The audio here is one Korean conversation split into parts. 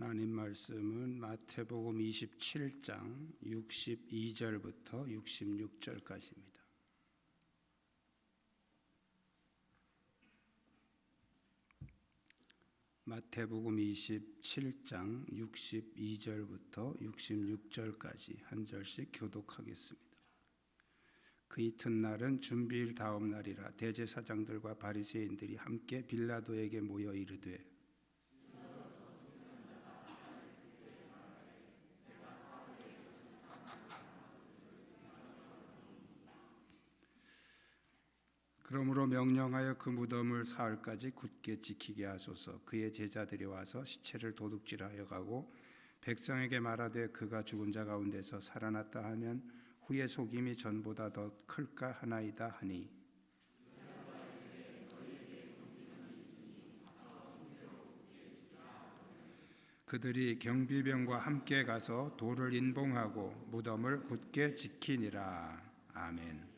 하나님 말씀은 마태복음 27장 62절부터 66절까지입니다. 마태복음 27장 62절부터 66절까지 한 절씩 교독하겠습니다. 그 이튿날은 준비일 다음 날이라 대제사장들과 바리새인들이 함께 빌라도에게 모여 이르되 그러므로 명령하여 그 무덤을 사흘까지 굳게 지키게 하소서. 그의 제자들이 와서 시체를 도둑질하여 가고 백성에게 말하되 그가 죽은 자 가운데서 살아났다 하면 후의 속임이 전보다 더 클까 하나이다 하니 그들이 경비병과 함께 가서 돌을 인봉하고 무덤을 굳게 지키니라. 아멘.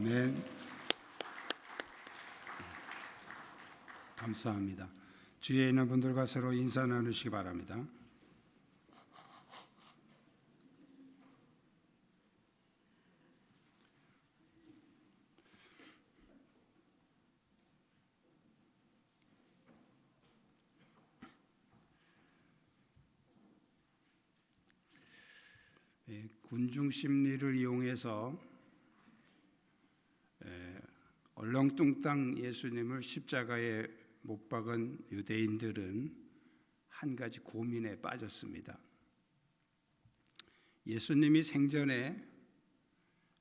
아멘. 감사합니다. 주위에 있는 분들과 서로 인사 나누시기 바랍니다. 예, 군중 심리를 이용해서 에, 얼렁뚱땅 예수님을 십자가에 못 박은 유대인들은 한 가지 고민에 빠졌습니다. 예수님이 생전에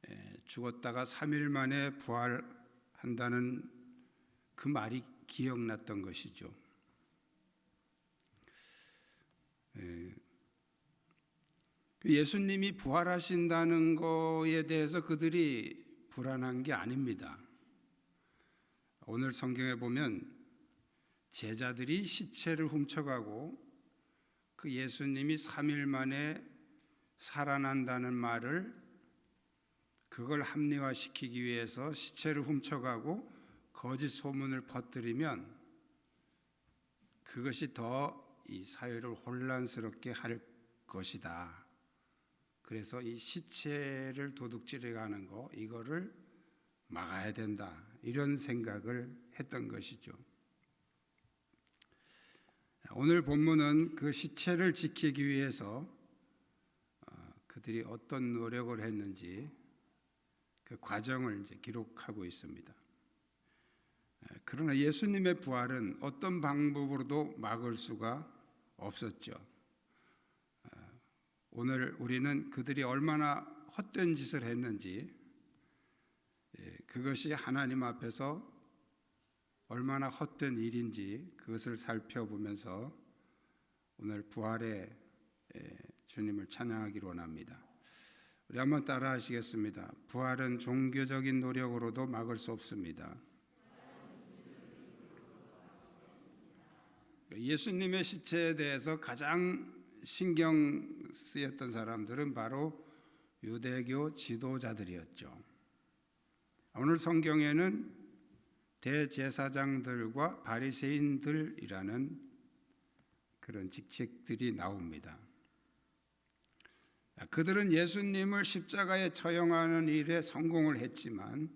에, 죽었다가 3일 만에 부활한다는 그 말이 기억났던 것이죠. 예. 그 예수님이 부활하신다는 거에 대해서 그들이 불안한 게 아닙니다. 오늘 성경에 보면 제자들이 시체를 훔쳐가고 그 예수님이 3일 만에 살아난다는 말을 그걸 합리화시키기 위해서 시체를 훔쳐가고 거짓 소문을 퍼뜨리면 그것이 더 이 사회를 혼란스럽게 할 것이다. 그래서 이 시체를 도둑질해 가는 거 이거를 막아야 된다. 이런 생각을 했던 것이죠. 오늘 본문은 그 시체를 지키기 위해서 어, 그들이 어떤 노력을 했는지 그 과정을 이제 기록하고 있습니다. 그러나 예수님의 부활은 어떤 방법으로도 막을 수가 없었죠. 오늘 우리는 그들이 얼마나 헛된 짓을 했는지 예, 그것이 하나님 앞에서 얼마나 헛된 일인지 그것을 살펴보면서 오늘 부활의 예, 주님을 찬양하기로 원합니다. 우리 한번 따라 하시겠습니다. 부활은 종교적인 노력으로도 막을 수 없습니다. 예수님의 시체에 대해서 가장 신경 쓰였던 사람들은 바로 유대교 지도자들이었죠. 오늘 성경에는 대제사장들과 바리새인들이라는 그런 직책들이 나옵니다. 그들은 예수님을 십자가에 처형하는 일에 성공을 했지만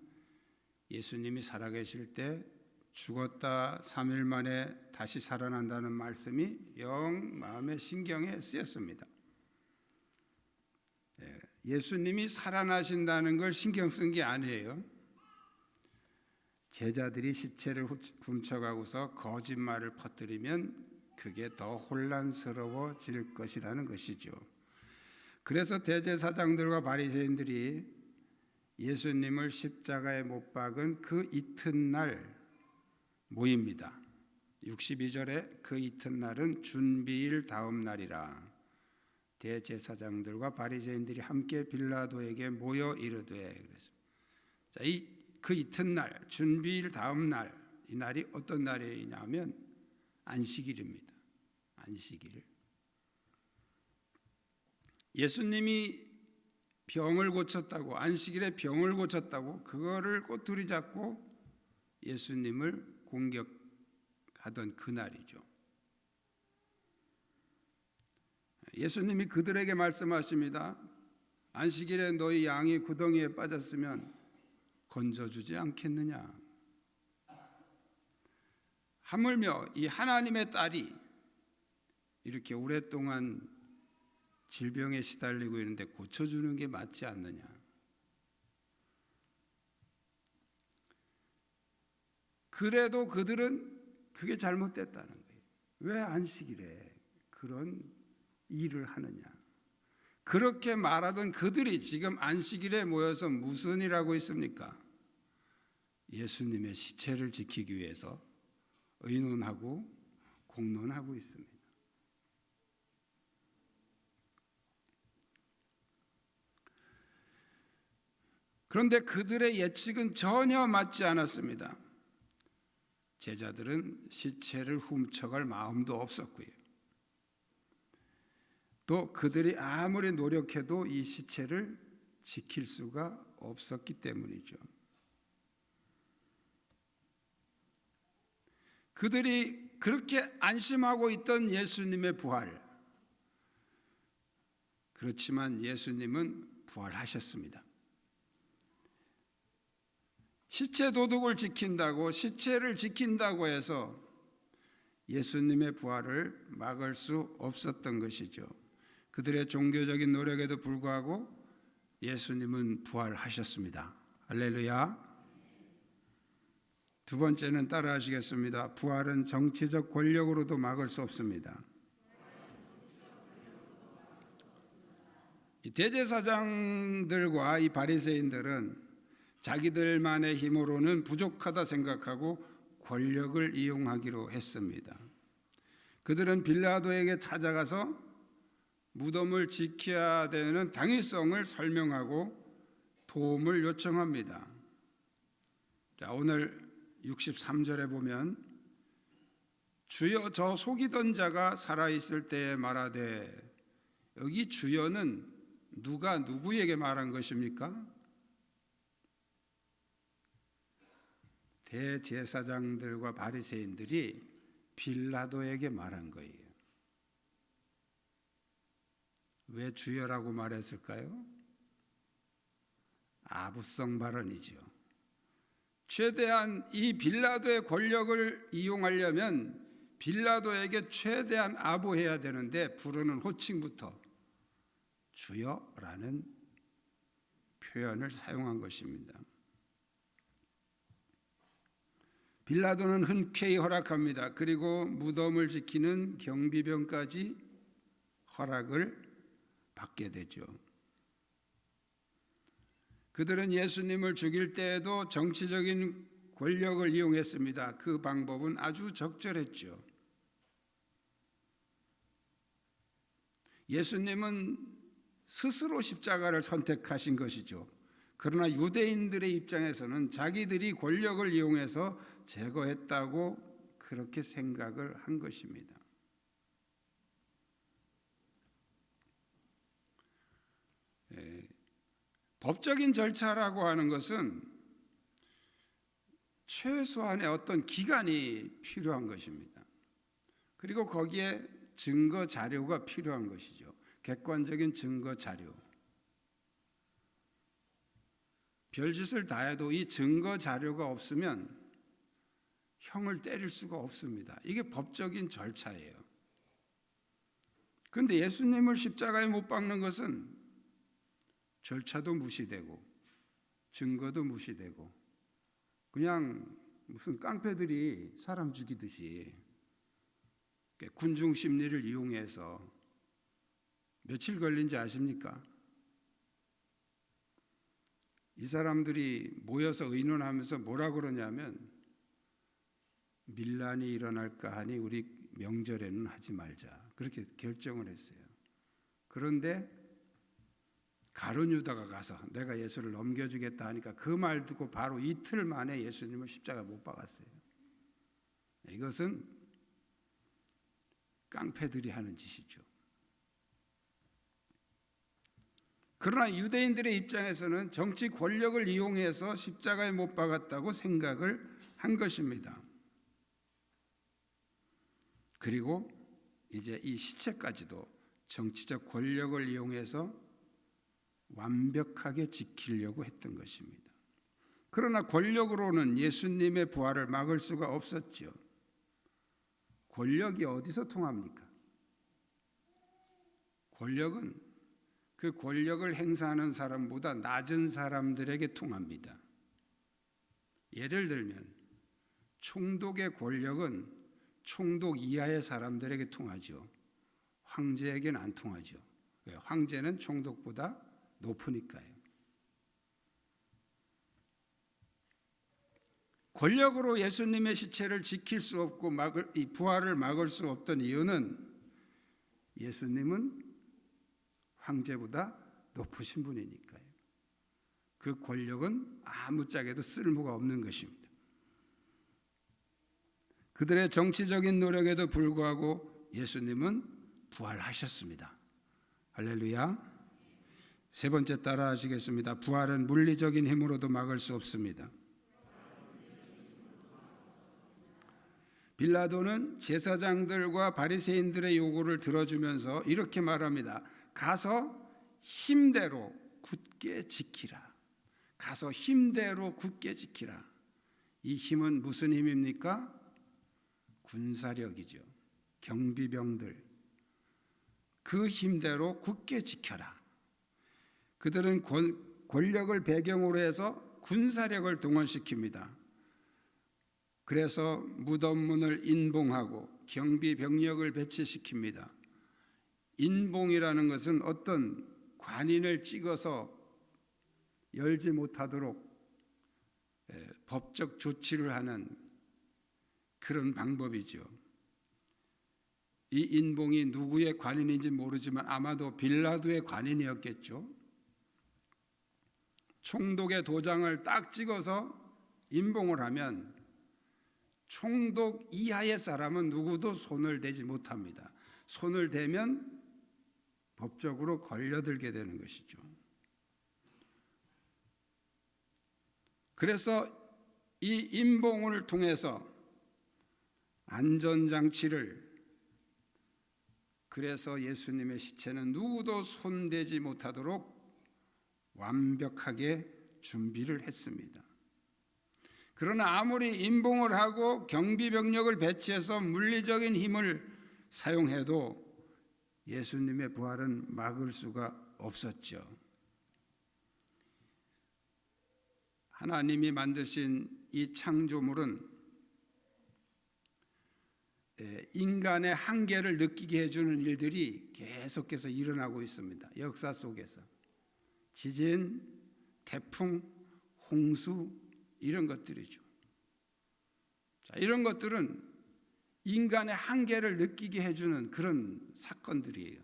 예수님이 살아계실 때 죽었다 3일 만에 다시 살아난다는 말씀이 영 마음의 신경에 쓰였습니다. 예, 예수님이 살아나신다는 걸 신경 쓴 게 아니에요. 제자들이 시체를 훔쳐가고서 거짓말을 퍼뜨리면 그게 더 혼란스러워질 것이라는 것이죠. 그래서 대제사장들과 바리새인들이 예수님을 십자가에 못 박은 그 이튿날 모입니다. 62절에 그 이튿날은 준비일 다음 날이라 대제사장들과 바리새인들이 함께 빌라도에게 모여 이르되 그래서 자, 이 그 이튿날 준비일 다음 날 이 날이 어떤 날이냐면 안식일입니다. 안식일. 예수님이 병을 고쳤다고 안식일에 병을 고쳤다고 그거를 꼬투리 잡고 예수님을 공격하던 그날이죠. 예수님이 그들에게 말씀하십니다. 안식일에 너희 양이 구덩이에 빠졌으면 건져주지 않겠느냐. 하물며 이 하나님의 딸이 이렇게 오랫동안 질병에 시달리고 있는데 고쳐주는 게 맞지 않느냐. 그래도 그들은 그게 잘못됐다는 거예요. 왜 안식일에 그런 일을 하느냐. 그렇게 말하던 그들이 지금 안식일에 모여서 무슨 일하고 있습니까? 예수님의 시체를 지키기 위해서 의논하고 공론하고 있습니다. 그런데 그들의 예측은 전혀 맞지 않았습니다. 제자들은 시체를 훔쳐갈 마음도 없었고요. 또 그들이 아무리 노력해도 이 시체를 지킬 수가 없었기 때문이죠. 그들이 그렇게 안심하고 있던 예수님의 부활. 그렇지만 예수님은 부활하셨습니다. 시체 도둑을 지킨다고 시체를 지킨다고 해서 예수님의 부활을 막을 수 없었던 것이죠. 그들의 종교적인 노력에도 불구하고 예수님은 부활하셨습니다. 할렐루야. 두 번째는 따라하시겠습니다. 부활은 정치적 권력으로도 막을 수 없습니다. 이 대제사장들과 이 바리새인들은 자기들만의 힘으로는 부족하다 생각하고 권력을 이용하기로 했습니다. 그들은 빌라도에게 찾아가서 무덤을 지켜야 되는 당위성을 설명하고 도움을 요청합니다. 자, 오늘 63절에 보면 주여 저 속이던 자가 살아 있을 때에 말하되 여기 주여는 누가 누구에게 말한 것입니까? 대제사장들과 바리새인들이 빌라도에게 말한 거예요. 왜 주여라고 말했을까요? 아부성 발언이죠. 최대한 이 빌라도의 권력을 이용하려면 빌라도에게 최대한 아부해야 되는데 부르는 호칭부터 주여라는 표현을 사용한 것입니다. 빌라도는 흔쾌히 허락합니다. 그리고 무덤을 지키는 경비병까지 허락을 받게 되죠. 그들은 예수님을 죽일 때에도 정치적인 권력을 이용했습니다. 그 방법은 아주 적절했죠. 예수님은 스스로 십자가를 선택하신 것이죠. 그러나 유대인들의 입장에서는 자기들이 권력을 이용해서 제거했다고 그렇게 생각을 한 것입니다. 예, 법적인 절차라고 하는 것은 최소한의 어떤 기간이 필요한 것입니다. 그리고 거기에 증거 자료가 필요한 것이죠. 객관적인 증거 자료. 별짓을 다 해도 이 증거 자료가 없으면 형을 때릴 수가 없습니다. 이게 법적인 절차예요. 그런데 예수님을 십자가에 못 박는 것은 절차도 무시되고 증거도 무시되고 그냥 무슨 깡패들이 사람 죽이듯이 군중 심리를 이용해서 며칠 걸린지 아십니까? 이 사람들이 모여서 의논하면서 뭐라 그러냐면 밀란이 일어날까 하니 우리 명절에는 하지 말자 그렇게 결정을 했어요. 그런데 가룟 유다가 가서 내가 예수를 넘겨주겠다 하니까 그 말 듣고 바로 이틀 만에 예수님을 십자가 못 박았어요. 이것은 깡패들이 하는 짓이죠. 그러나 유대인들의 입장에서는 정치 권력을 이용해서 십자가에 못 박았다고 생각을 한 것입니다. 그리고 이제 이 시체까지도 정치적 권력을 이용해서 완벽하게 지키려고 했던 것입니다. 그러나 권력으로는 예수님의 부활을 막을 수가 없었죠. 권력이 어디서 통합니까? 권력은 그 권력을 행사하는 사람보다 낮은 사람들에게 통합니다. 예를 들면 총독의 권력은 총독 이하의 사람들에게 통하죠. 황제에게는 안 통하죠. 왜? 황제는 총독보다 높으니까요. 권력으로 예수님의 시체를 지킬 수 없고 막을, 이 부활을 막을 수 없던 이유는 예수님은 황제보다 높으신 분이니까요. 그 권력은 아무짝에도 쓸모가 없는 것입니다. 그들의 정치적인 노력에도 불구하고 예수님은 부활하셨습니다. 할렐루야. 세 번째 따라 하시겠습니다. 부활은 물리적인 힘으로도 막을 수 없습니다. 빌라도는 제사장들과 바리새인들의 요구를 들어주면서 이렇게 말합니다. 가서 힘대로 굳게 지키라. 가서 힘대로 굳게 지키라. 이 힘은 무슨 힘입니까? 군사력이죠. 경비병들. 그 힘대로 굳게 지켜라. 그들은 권력을 배경으로 해서 군사력을 동원시킵니다. 그래서 무덤문을 인봉하고 경비 병력을 배치시킵니다. 인봉이라는 것은 어떤 관인을 찍어서 열지 못하도록 예, 법적 조치를 하는 그런 방법이죠. 이 인봉이 누구의 관인인지 모르지만 아마도 빌라도의 관인이었겠죠. 총독의 도장을 딱 찍어서 인봉을 하면 총독 이하의 사람은 누구도 손을 대지 못합니다. 손을 대면 법적으로 걸려들게 되는 것이죠. 그래서 이 인봉을 통해서 안전장치를 그래서 예수님의 시체는 누구도 손대지 못하도록 완벽하게 준비를 했습니다. 그러나 아무리 인봉을 하고 경비 병력을 배치해서 물리적인 힘을 사용해도 예수님의 부활은 막을 수가 없었죠. 하나님이 만드신 이 창조물은 예, 인간의 한계를 느끼게 해주는 일들이 계속해서 일어나고 있습니다. 역사 속에서 지진, 태풍, 홍수 이런 것들이죠. 자, 이런 것들은 인간의 한계를 느끼게 해주는 그런 사건들이에요.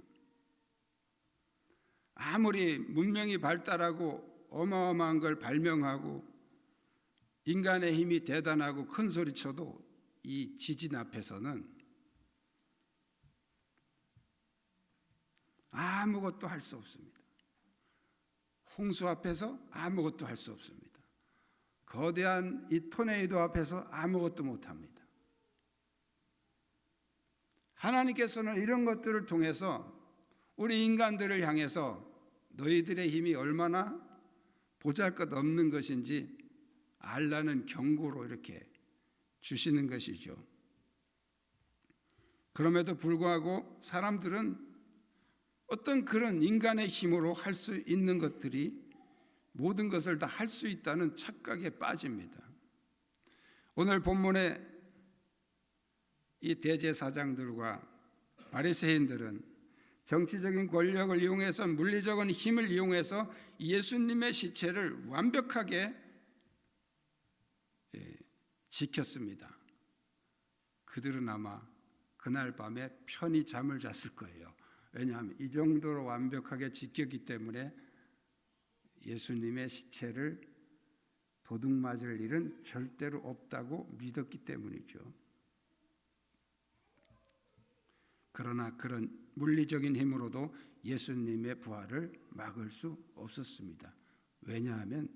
아무리 문명이 발달하고 어마어마한 걸 발명하고 인간의 힘이 대단하고 큰 소리 쳐도 이 지진 앞에서는 아무것도 할 수 없습니다. 홍수 앞에서 아무것도 할 수 없습니다. 거대한 이 토네이도 앞에서 아무것도 못 합니다. 하나님께서는 이런 것들을 통해서 우리 인간들을 향해서 너희들의 힘이 얼마나 보잘 것 없는 것인지 알라는 경고로 이렇게 주시는 것이죠. 그럼에도 불구하고 사람들은 어떤 그런 인간의 힘으로 할 수 있는 것들이 모든 것을 다 할 수 있다는 착각에 빠집니다. 오늘 본문에 이 대제사장들과 바리새인들은 정치적인 권력을 이용해서 물리적인 힘을 이용해서 예수님의 시체를 완벽하게 예, 지켰습니다. 그들은 아마 그날 밤에 편히 잠을 잤을 거예요. 왜냐하면 이 정도로 완벽하게 지켰기 때문에 예수님의 시체를 도둑 맞을 일은 절대로 없다고 믿었기 때문이죠. 그러나 그런 물리적인 힘으로도 예수님의 부활을 막을 수 없었습니다. 왜냐하면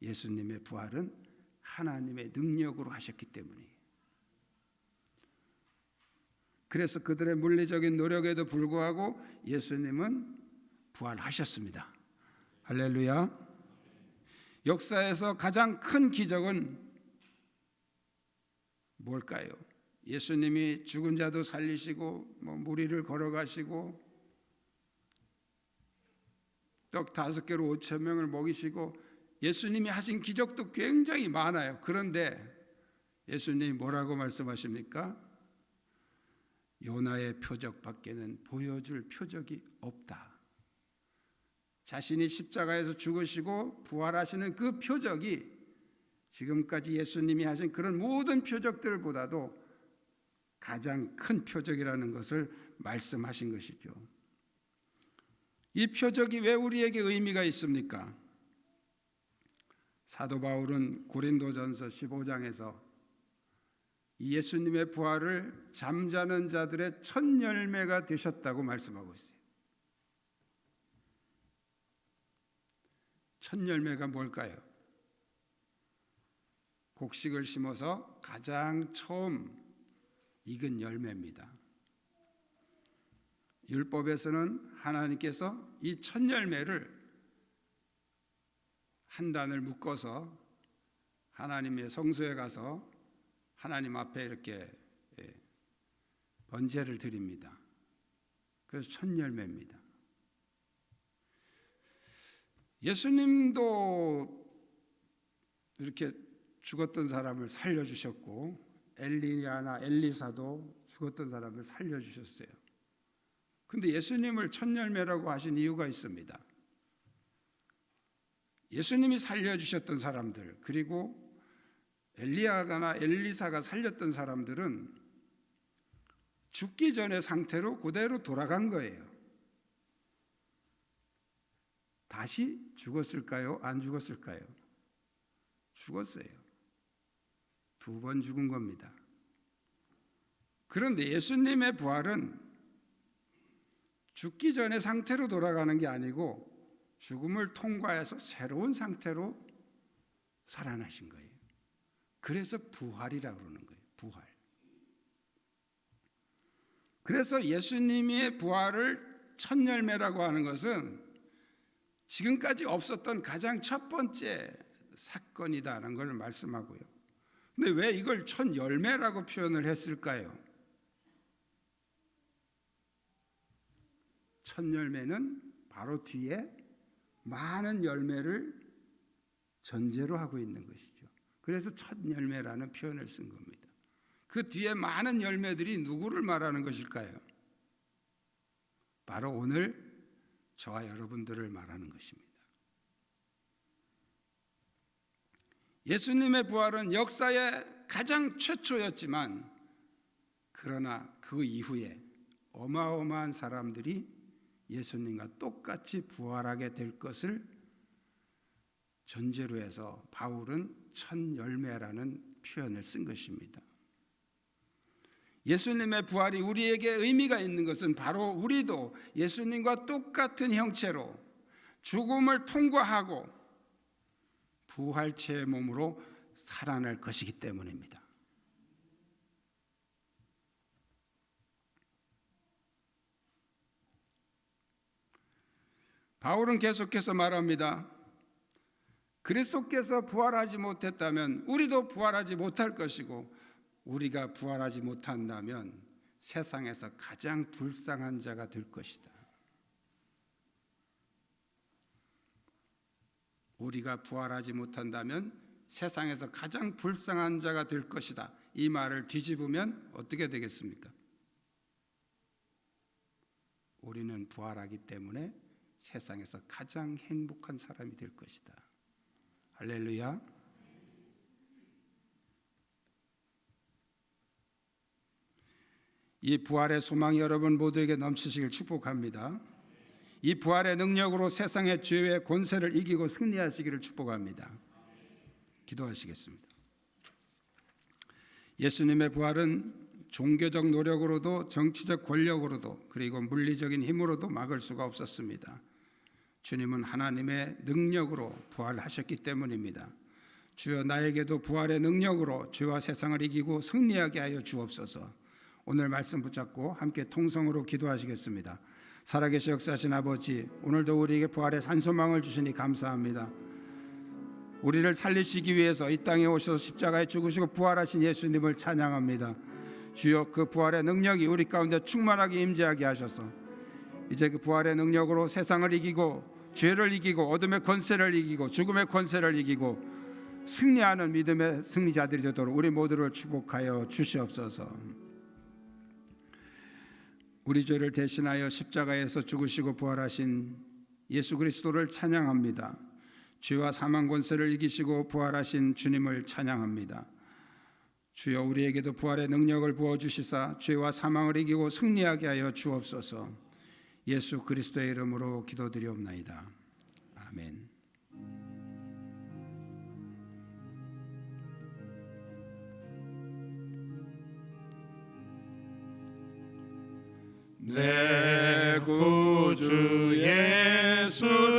예수님의 부활은 하나님의 능력으로 하셨기 때문이에요. 그래서 그들의 물리적인 노력에도 불구하고 예수님은 부활하셨습니다. 할렐루야. 역사에서 가장 큰 기적은 뭘까요? 예수님이 죽은 자도 살리시고 뭐 무리를 걸어가시고 떡 다섯 개로 오천 명을 먹이시고 예수님이 하신 기적도 굉장히 많아요. 그런데 예수님이 뭐라고 말씀하십니까? 요나의 표적 밖에는 보여줄 표적이 없다. 자신이 십자가에서 죽으시고 부활하시는 그 표적이 지금까지 예수님이 하신 그런 모든 표적들보다도 가장 큰 표적이라는 것을 말씀하신 것이죠. 이 표적이 왜 우리에게 의미가 있습니까? 사도 바울은 고린도전서 15장에서 예수님의 부활을 잠자는 자들의 첫 열매가 되셨다고 말씀하고 있어요. 첫 열매가 뭘까요? 곡식을 심어서 가장 처음 익은 열매입니다. 율법에서는 하나님께서 이 첫 열매를 한 단을 묶어서 하나님의 성소에 가서 하나님 앞에 이렇게 예, 번제를 드립니다. 그래서 첫 열매입니다. 예수님도 이렇게 죽었던 사람을 살려주셨고 엘리야나 엘리사도 죽었던 사람을 살려주셨어요. 근데 예수님을 첫 열매라고 하신 이유가 있습니다. 예수님이 살려주셨던 사람들 그리고 엘리야가나 엘리사가 살렸던 사람들은 죽기 전의 상태로 그대로 돌아간 거예요. 다시 죽었을까요? 안 죽었을까요? 죽었어요. 두 번 죽은 겁니다. 그런데 예수님의 부활은 죽기 전의 상태로 돌아가는 게 아니고 죽음을 통과해서 새로운 상태로 살아나신 거예요. 그래서 부활이라고 그러는 거예요. 부활. 그래서 예수님의 부활을 첫 열매라고 하는 것은 지금까지 없었던 가장 첫 번째 사건이다라는 걸 말씀하고요. 근데 왜 이걸 첫 열매라고 표현을 했을까요? 첫 열매는 바로 뒤에 많은 열매를 전제로 하고 있는 것이죠. 그래서 첫 열매라는 표현을 쓴 겁니다. 그 뒤에 많은 열매들이 누구를 말하는 것일까요? 바로 오늘 저와 여러분들을 말하는 것입니다. 예수님의 부활은 역사의 가장 최초였지만 그러나 그 이후에 어마어마한 사람들이 예수님과 똑같이 부활하게 될 것을 전제로 해서 바울은 첫 열매라는 표현을 쓴 것입니다. 예수님의 부활이 우리에게 의미가 있는 것은 바로 우리도 예수님과 똑같은 형체로 죽음을 통과하고 부활체의 몸으로 살아날 것이기 때문입니다. 바울은 계속해서 말합니다. 그리스도께서 부활하지 못했다면 우리도 부활하지 못할 것이고 우리가 부활하지 못한다면 세상에서 가장 불쌍한 자가 될 것이다. 우리가 부활하지 못한다면 세상에서 가장 불쌍한 자가 될 것이다. 이 말을 뒤집으면 어떻게 되겠습니까? 우리는 부활하기 때문에 세상에서 가장 행복한 사람이 될 것이다. 할렐루야. 이 부활의 소망이 여러분 모두에게 넘치시길 축복합니다. 이 부활의 능력으로 세상의 죄의 권세를 이기고 승리하시기를 축복합니다. 기도하시겠습니다. 예수님의 부활은 종교적 노력으로도 정치적 권력으로도 그리고 물리적인 힘으로도 막을 수가 없었습니다. 주님은 하나님의 능력으로 부활하셨기 때문입니다. 주여 나에게도 부활의 능력으로 죄와 세상을 이기고 승리하게 하여 주옵소서. 오늘 말씀 붙잡고 함께 통성으로 기도하시겠습니다. 살아계신 역사하신 아버지, 오늘도 우리에게 부활의 산소망을 주시니 감사합니다. 우리를 살리시기 위해서 이 땅에 오셔서 십자가에 죽으시고 부활하신 예수님을 찬양합니다. 주여 그 부활의 능력이 우리 가운데 충만하게 임재하게 하셔서 이제 그 부활의 능력으로 세상을 이기고 죄를 이기고 어둠의 권세를 이기고 죽음의 권세를 이기고 승리하는 믿음의 승리자들이 되도록 우리 모두를 축복하여 주시옵소서. 우리 죄를 대신하여 십자가에서 죽으시고 부활하신 예수 그리스도를 찬양합니다. 죄와 사망 권세를 이기시고 부활하신 주님을 찬양합니다. 주여 우리에게도 부활의 능력을 부어 주시사 죄와 사망을 이기고 승리하게 하여 주옵소서. 예수 그리스도의 이름으로 기도드리옵나이다. 아멘. 내 구주 예수를